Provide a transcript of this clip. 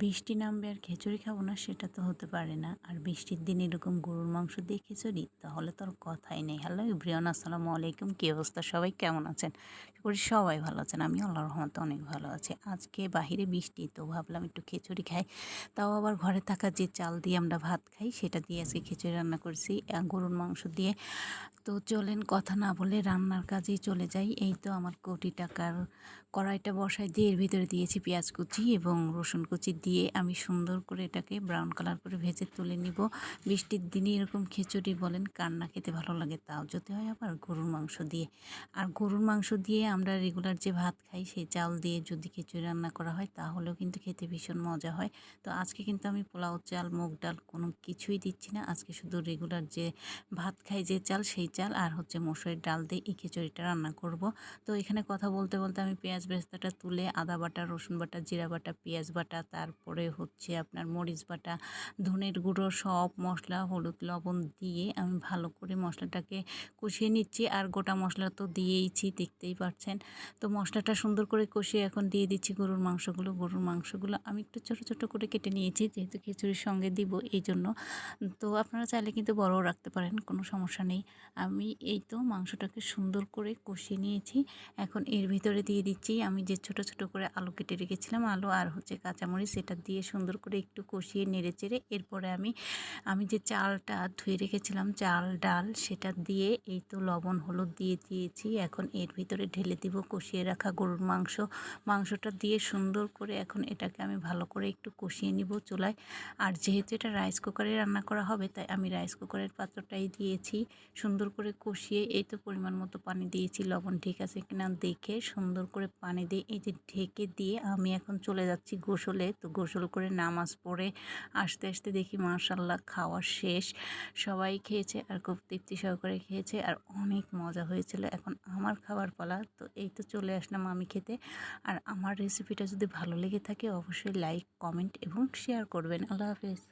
বৃষ্টি নামবে আর খিচুড়ি খাব না, সেটা তো হতে পারে না। আর বৃষ্টির দিন এরকম গরুর মাংস দিয়ে খিচুড়ি, তাহলে তো আর কথাই নেই। হ্যালো ইব্রিয়ান আসসালামু আলাইকুম, কী অবস্থা? সবাই কেমন আছেন? করি সবাই ভালো আছেন আমি আল্লাহর রহমতে অনেক ভালো আছি। আজকে বাহিরে বৃষ্টি, তো ভাবলাম একটু খিচুড়ি খাই। তাও আবার ঘরে থাকা যে চাল দিয়ে আমরা ভাত খাই, সেটা দিয়ে আজকে খিচুড়ি রান্না করছি গরুর মাংস দিয়ে। তো চলেন কথা না বলে রান্নার কাজেই চলে যাই। এই তো আমার কোটি টাকার কড়াইটা বসাই দিয়ে এর ভিতরে দিয়েছি পেঁয়াজ কুচি এবং রসুন কুচি দিয়ে আমি সুন্দর করে এটাকে ব্রাউন কালার করে ভেজে তুলে নিব। বৃষ্টির দিনে এরকম খিচুড়ি বলেন, কান্না খেতে ভালো লাগে তাও যদি হয় আবার গরুর মাংস দিয়ে। আর গরুর মাংস দিয়ে আমরা রেগুলার যে ভাত খাই, সেই চাল দিয়ে যদি খিচুড়ি রান্না করা হয়, তাহলেও কিন্তু খেতে ভীষণ মজা হয়। তো আজকে কিন্তু আমি পোলাও চাল, মুগ ডাল কোনো কিছুই দিচ্ছি না। আজকে শুধু রেগুলার যে ভাত খাই যে চাল, সেই চাল আর হচ্ছে মসুরের ডাল দিয়ে এই খিচুড়িটা রান্না করব। তো এখানে কথা বলতে বলতে আমি পেঁয়াজ বেরেস্তাটা তুলে আদা বাটা, রসুন বাটা, জিরা বাটা, পেঁয়াজ বাটা তারপরে হচ্ছে আপনার মরিচ বাটা, ধনের গুঁড়ো সব মশলা, হলুদ লবণ দিয়ে আমি ভালো করে মশলাটাকে কষিয়ে নিচ্ছি। আর গোটা মশলা তো দিয়েইছি, দেখতেই পাচ্ছেন। তো মশলাটা সুন্দর করে কষিয়ে এখন দিয়ে দিচ্ছি গরুর মাংসগুলো। গরুর মাংসগুলো আমি একটু ছোটো ছোটো করে কেটে নিয়েছি, যেহেতু খিচুড়ির সঙ্গে দিব এই জন্য তো আপনারা চাইলে কিন্তু বড়ও রাখতে পারেন, কোনো সমস্যা নেই। আমি এই তো মাংসটাকে সুন্দর করে কষিয়ে নিয়েছি। এখন এর ভিতরে দিয়ে দিচ্ছি। আমি যে ছোট ছোট করে আলু কেটে রেখেছিলাম, আলু আর হচ্ছে কাঁচামরিচ সেটা দিয়ে সুন্দর করে একটু কষিয়ে নেড়ে চেড়ে এরপরে আমি আমি যে চালটা ধুয়ে রেখেছিলাম, চাল, ডাল, সেটা দিয়ে এই তো লবণ, হলুদ দিয়ে দিয়েছি। এখন এর ভিতরে ঢেলে দিব কষিয়ে রাখা গরুর মাংস। মাংসটা দিয়ে সুন্দর করে এখন এটাকে আমি ভালো করে একটু কষিয়ে নিব চুলায়। আর যেহেতু এটা রাইস কুকারে রান্না করা হবে, তাই আমি রাইস কুকারের পাত্রটাই দিয়েছি। সুন্দর করে কষিয়ে এই তো পরিমাণ মতো পানি দিয়েছি। লবণ ঠিক আছে কিনা দেখে সুন্দর করে পানি দিয়ে এই যে ঢেকে দিয়ে আমি এখন চলে যাচ্ছি গোসলে। তো গোসল করে নামাজ পড়ে আস্তে আস্তে দেখি মার্শাল্লাহ খাওয়া শেষ। সবাই খেয়েছে আর খুব তৃপ্তি সহকারে খেয়েছে আর অনেক মজা হয়েছিল। এখন আমার খাবার পালা, তো এই তো চলে আসলাম আমি খেতে। আর আমার রেসিপিটা যদি ভালো লেগে থাকে অবশ্যই লাইক কমেন্ট এবং শেয়ার করবেন। আল্লাহ হাফেজ।